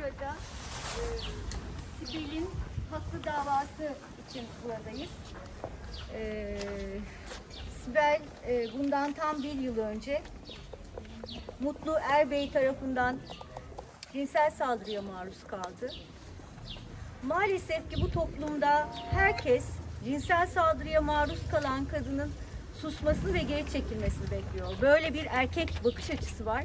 burada e, Sibel'in haklı davası için buradayız. E, Sibel e, bundan tam bir yıl önce Mutlu Erbey tarafından cinsel saldırıya maruz kaldı. Maalesef ki bu toplumda herkes cinsel saldırıya maruz kalan kadının susmasını ve geri çekilmesini bekliyor. Böyle bir erkek bakış açısı var.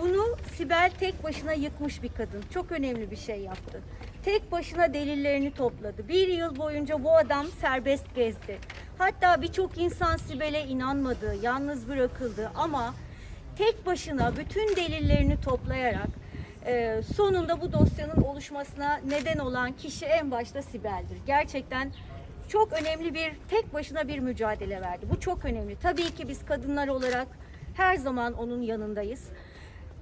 Bunu Sibel tek başına yıkmış bir kadın. Çok önemli bir şey yaptı. Tek başına delillerini topladı. Bir yıl boyunca bu adam serbest gezdi. Hatta birçok insan Sibel'e inanmadı, yalnız bırakıldı ama tek başına bütün delillerini toplayarak e, sonunda bu dosyanın oluşmasına neden olan kişi en başta Sibel'dir. Gerçekten çok önemli bir tek başına bir mücadele verdi. Bu çok önemli. Tabii ki biz kadınlar olarak her zaman onun yanındayız.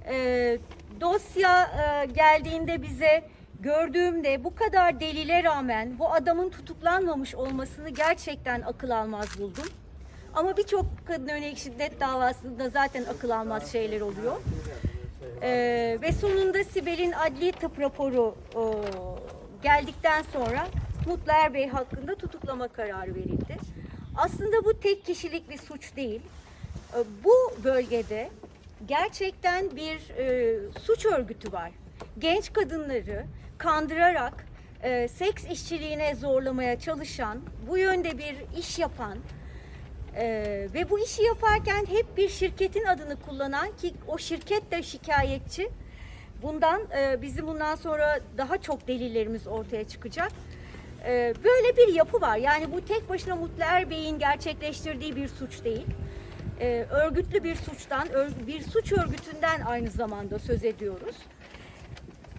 E, dosya e, geldiğinde bize gördüğümde bu kadar delile rağmen bu adamın tutuklanmamış olmasını gerçekten akıl almaz buldum. Ama birçok kadın yönelik şiddet davasında zaten akıl almaz şeyler oluyor. Ee, ve sonunda Sibel'in adli tıp raporu e, geldikten sonra Mutlu Erbey hakkında tutuklama kararı verildi. Aslında bu tek kişilik bir suç değil. Ee, bu bölgede gerçekten bir e, suç örgütü var. Genç kadınları kandırarak e, seks işçiliğine zorlamaya çalışan, bu yönde bir iş yapan, ee, ve bu işi yaparken hep bir şirketin adını kullanan ki o şirket de şikayetçi. Bundan e, bizim bundan sonra daha çok delillerimiz ortaya çıkacak. Ee, böyle bir yapı var. Yani bu tek başına Mutlu Erbey'in gerçekleştirdiği bir suç değil. Ee, örgütlü bir suçtan, bir suç örgütünden aynı zamanda söz ediyoruz.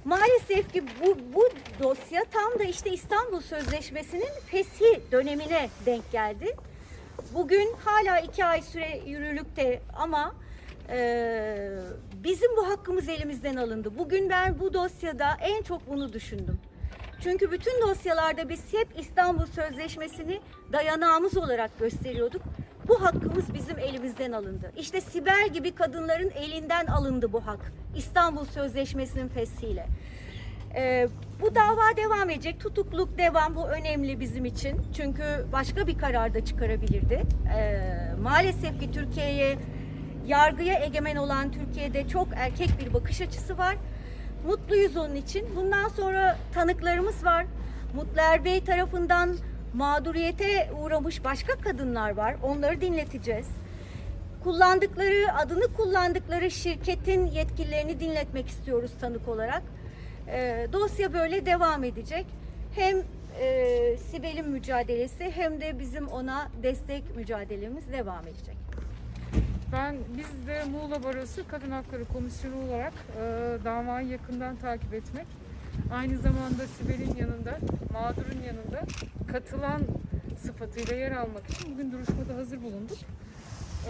Maalesef ki bu, bu dosya tam da işte İstanbul Sözleşmesi'nin feshi dönemine denk geldi. Bugün hala iki ay süre yürürlükte ama e, bizim bu hakkımız elimizden alındı. Bugün ben bu dosyada en çok bunu düşündüm. Çünkü bütün dosyalarda biz hep İstanbul Sözleşmesi'ni dayanağımız olarak gösteriyorduk. Bu hakkımız bizim elimizden alındı. İşte Sibel gibi kadınların elinden alındı bu hak. İstanbul Sözleşmesi'nin feshiyle. Ee, bu dava devam edecek. Tutukluk devam. Bu önemli bizim için. Çünkü başka bir karar da çıkarabilirdi. Ee, maalesef ki Türkiye'ye yargıya egemen olan Türkiye'de çok erkek bir bakış açısı var. Mutluyuz onun için. Bundan sonra tanıklarımız var. Mutlu Erbey tarafından mağduriyete uğramış başka kadınlar var. Onları dinleteceğiz kullandıkları, adını kullandıkları şirketin yetkililerini dinletmek istiyoruz tanık olarak. Ee, dosya böyle devam edecek. Hem e, Sibel'in mücadelesi hem de bizim ona destek mücadelemiz devam edecek. Ben biz de Muğla Barosu Kadın Hakları Komisyonu olarak e, davayı yakından takip etmek, aynı zamanda Sibel'in yanında, mağdurun yanında katılan sıfatıyla yer almak için bugün duruşmada hazır bulunduk.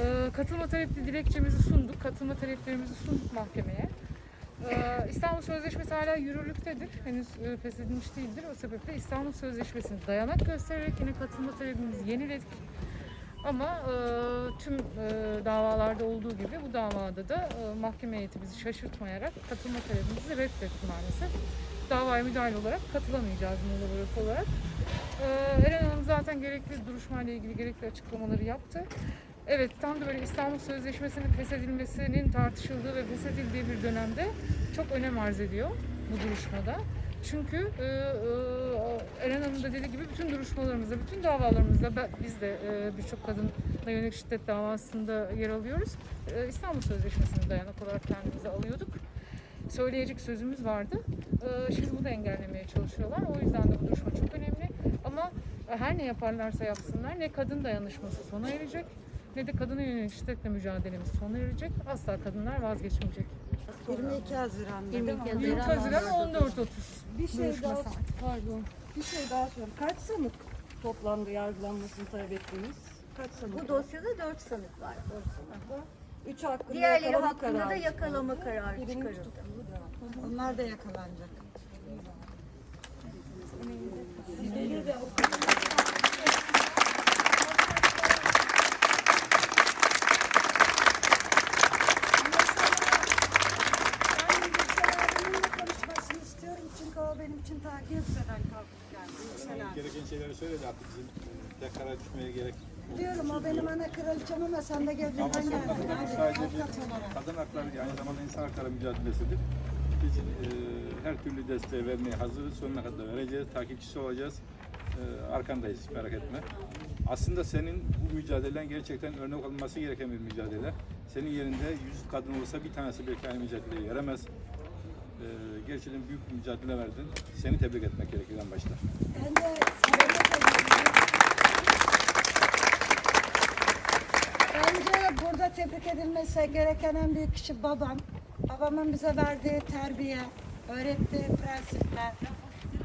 E, katılma talepli dilekçemizi sunduk, katılma taleplerimizi sunduk mahkemeye. E, İstanbul Sözleşmesi hala yürürlüktedir, henüz e, feshedilmiş değildir. O sebeple İstanbul Sözleşmesi'ne dayanak göstererek yine katılma talebimizi yeniledik. Ama e, tüm e, davalarda olduğu gibi bu davada da e, mahkeme heyeti bizi şaşırtmayarak katılma talebimizi reddetti maalesef. Davaya müdahale olarak katılamayacağız Muğla olarak. E, Eren Hanım zaten gerekli duruşmayla ilgili gerekli açıklamaları yaptı. Evet tam da böyle İstanbul Sözleşmesi'nin feshedilmesinin tartışıldığı ve feshedildiği bir dönemde çok önem arz ediyor bu duruşmada. Çünkü e, e, Eren Hanım da dediği gibi bütün duruşmalarımızda, bütün davalarımızda ben- biz de e, birçok kadınla yönelik şiddet davasında yer alıyoruz. E, İstanbul Sözleşmesi'ne dayanak olarak kendimize alıyorduk. Söyleyecek sözümüz vardı. E, şimdi bunu engellemeye çalışıyorlar. O yüzden de bu duruşma çok önemli. Ama her ne yaparlarsa yapsınlar ne kadın dayanışması sona erecek ne de kadına yönelik şiddetle mücadelemiz sona erecek. Asla kadınlar vazgeçmeyecek. 22 Haziran'da 22 değil mi? 20 Haziran 14.30. Bir şey Duruşma daha, saati. pardon. Bir şey daha sorayım. Kaç sanık toplamda yargılanmasını talep ettiniz? Kaç sanık? Bu dosyada dört sanık var. 3 hakkında Diğerleri yakalama hakkında da kararı yakalama çıkarıldı. kararı Birinin çıkarıldı. Onlar da yakalanacak. Mesela. Gereken şeyleri söyledi artık bizim e, tekrar düşmeye gerek Diyorum o benim ana kraliçem ama sen de geldin. Ama son bu sadece bir kadın hakları aynı zamanda insan hakları mücadelesidir. Biz e, her türlü desteği vermeye hazırız. Sonuna kadar vereceğiz. Takipçisi olacağız. E, arkandayız merak etme. Aslında senin bu mücadelen gerçekten örnek olması gereken bir mücadele. Senin yerinde 100 kadın olsa bir tanesi belki aynı mücadeleyi veremez. E, gerçekten büyük mücadele verdin. Seni tebrik etmek gerekir en başta. Ben de. Bence burada tebrik edilmesi gereken en büyük kişi babam. Babamın bize verdiği terbiye, öğrettiği prensipler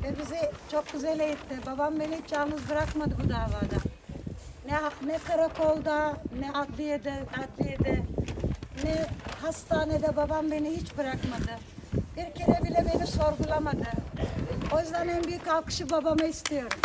ve bizi çok güzel eğitti. Babam beni hiç yalnız bırakmadı bu davada. Ne, ne karakolda, ne adliyede, adliyede, ne hastanede babam beni hiç bırakmadı. Bir kere bile beni sorgulamadı. O yüzden en büyük alkışı babama istiyorum.